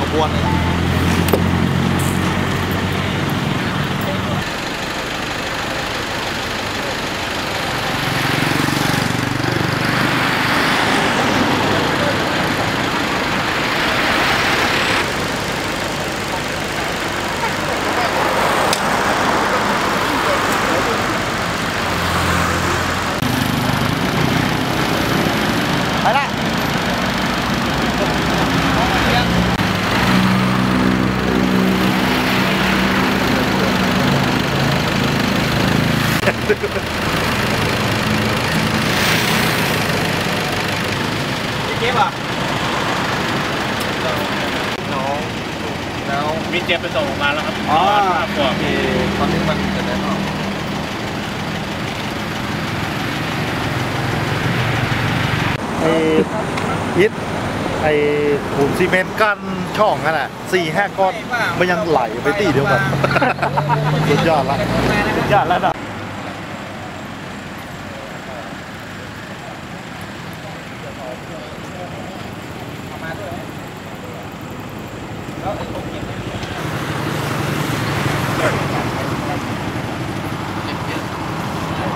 ขบวนเลย เก็บอะน้องแล้วมีเจ็บไปส่งโรงพยาบาลแล้วครับอ๋อห้าขวโอบเคตอนนี้มันจะได้เนาะไอ้ยิดไอ้ปูนซีเมนต์กั้นช่องนั่นแหละสี่ห้าก้อนมันยังไหลไปตีเดียวกันสุดยอดละสุดยอดแล้วนะ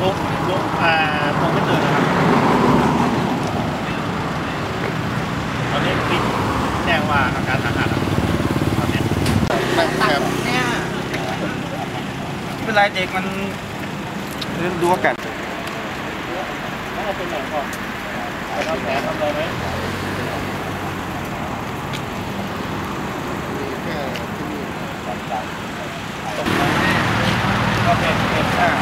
ลุกลุกอ่าผมไม่ตื่นนะครับ ตอนนี้พี่แจ้งว่าอาการสาหัสครับตอนเนี้ยเนี่ยเป็นไรเด็กมันเรียนรู้กันต้องเอาเป็นไหนก่อนไปทำแผลทำอะไรไหมโอเคโอ